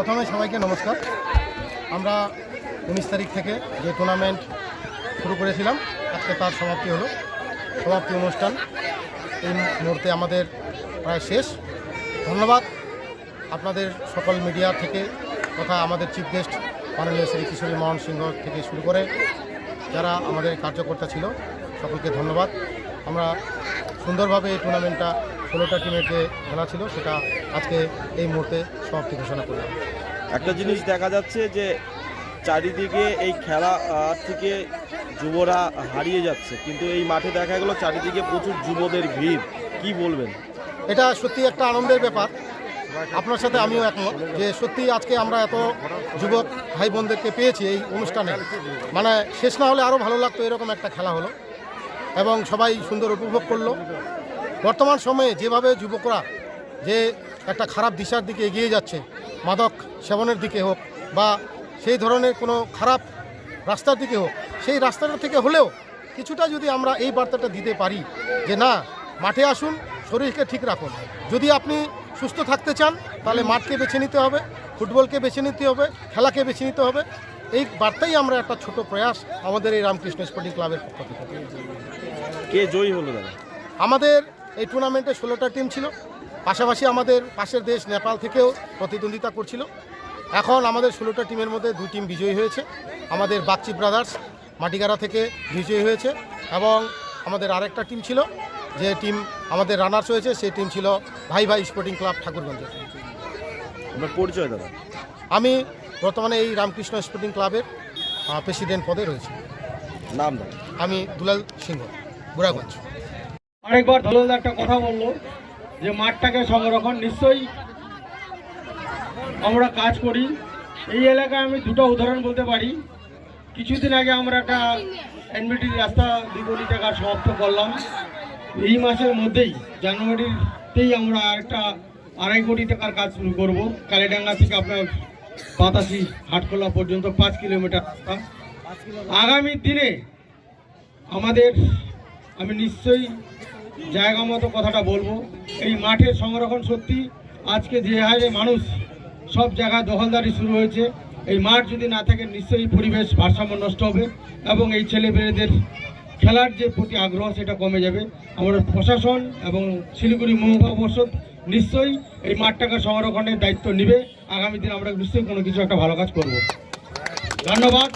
প্রথমে সবাইকে নমস্কার। আমরা উনিশ তারিখ থেকে যে টুর্নামেন্ট শুরু করেছিলাম, আজকে তার সমাপ্তি হলো। সমাপ্তি অনুষ্ঠান এই মুহূর্তে আমাদের প্রায় শেষ। ধন্যবাদ আপনাদের সকল মিডিয়া থেকে, তথা আমাদের চিফ গেস্ট মাননীয় শ্রী কিশোরী মোহন সিংহ থেকে শুরু করে যারা আমাদের কার্যকর্তা ছিল, সকলকে ধন্যবাদ। আমরা সুন্দরভাবে এই টুর্নামেন্টটা ষোলোটা টিমের যে খেলা ছিল সেটা আজকে এই মুহূর্তে সমাপ্তি ঘোষণা করলাম। একটা জিনিস দেখা যাচ্ছে যে চারিদিকে এই খেলা থেকে যুবরা হারিয়ে যাচ্ছে কিন্তু এই মাঠে দেখা গেল চারিদিকে প্রচুর যুবদের ভিড়। কি বলবেন? এটা সত্যি একটা আনন্দের ব্যাপার। আপনার সাথে আমিও একমত যে সত্যি আজকে আমরা এত যুবক ভাই বোনদেরকে পেয়েছি এই অনুষ্ঠানে। মানে শেষ না হলে আরও ভালো লাগতো এরকম একটা খেলা হলো। এবং সবাই সুন্দর উপভোগ করল। বর্তমান সময়ে যেভাবে যুবকরা যে একটা খারাপ দিশার দিকে এগিয়ে যাচ্ছে মাদক সেবনের দিকে হোক বা সেই ধরনের কোনো খারাপ রাস্তার দিকে হোক সেই রাস্তাটা থেকে হলেও কিছুটা যদি আমরা এই বার্তাটা দিতে পারি যে না মাঠে আসুন শরীরকে ঠিক রাখুন। যদি আপনি সুস্থ থাকতে চান তাহলে মাঠকে বেছে নিতে হবে ফুটবলকে বেছে নিতে হবে খেলাকে বেছে নিতে হবে। এই বার্তাই আমরা একটা ছোট প্রয়াস আমাদের এই রামকৃষ্ণ স্পোর্টিং ক্লাবের পক্ষ থেকে। কে জয়ী হলো দাদা? আমাদের এই টুর্নামেন্টে ষোলোটা টিম ছিল। পাশাপাশি আমাদের পাশের দেশ নেপাল থেকেও প্রতিদ্বন্দ্বিতা করছিল। এখন আমাদের ষোলোটা টিমের মধ্যে দুই টিম বিজয়ী হয়েছে। আমাদের বাগচি ব্রাদার্স মাটিগাড়া থেকে বিজয়ী হয়েছে এবং আমাদের আরেকটা টিম ছিল যে টিম আমাদের রানার্স হয়েছে সেই টিম ছিল ভাই ভাই স্পোর্টিং ক্লাব ঠাকুরগঞ্জের পরিচয় দাদা? আমি বর্তমানে এই রামকৃষ্ণ স্পোর্টিং ক্লাবের প্রেসিডেন্ট পদে রয়েছি। নাম আমি দুলাল সিংহ বুড়াগঞ্জ। আরেকবার দলদা একটা কথা বলল যে মাঠটাকে সংরক্ষণ, নিশ্চয়ই আমরা কাজ করি। এই এলাকায় আমি দুটো উদাহরণ বলতে পারি। কিছুদিন আগে আমরা একটা এনবিটির রাস্তা দুই কোটি টাকা সমাপ্ত করলাম। এই মাসের মধ্যেই, জানুয়ারিতেই আমরা একটা আড়াই কোটি টাকার কাজ শুরু করব। কালীডাঙ্গা থেকে আপনার বাতাসি হাটখোলা পর্যন্ত পাঁচ কিলোমিটার রাস্তা। আগামী দিনে আমাদের, আমি নিশ্চয়ই জায়গা মতো কথাটা বলব। এই মাঠের সংরক্ষণ সত্যি, আজকে যে হারে মানুষ সব জায়গায় দখলদারি শুরু হয়েছে, এই মাঠ যদি না থাকে নিশ্চয়ই পরিবেশ ভারসাম্য নষ্ট হবে এবং এই ছেলেমেয়েদের খেলার যে প্রতি আগ্রহ সেটা কমে যাবে। আমাদের প্রশাসন এবং শিলিগুড়ি মহকুমা পর্ষদ নিশ্চয়ই এই মাঠটাকে সংরক্ষণের দায়িত্ব নেবে। আগামী দিন আমরা নিশ্চয়ই কোনো কিছু একটা ভালো কাজ করব। ধন্যবাদ।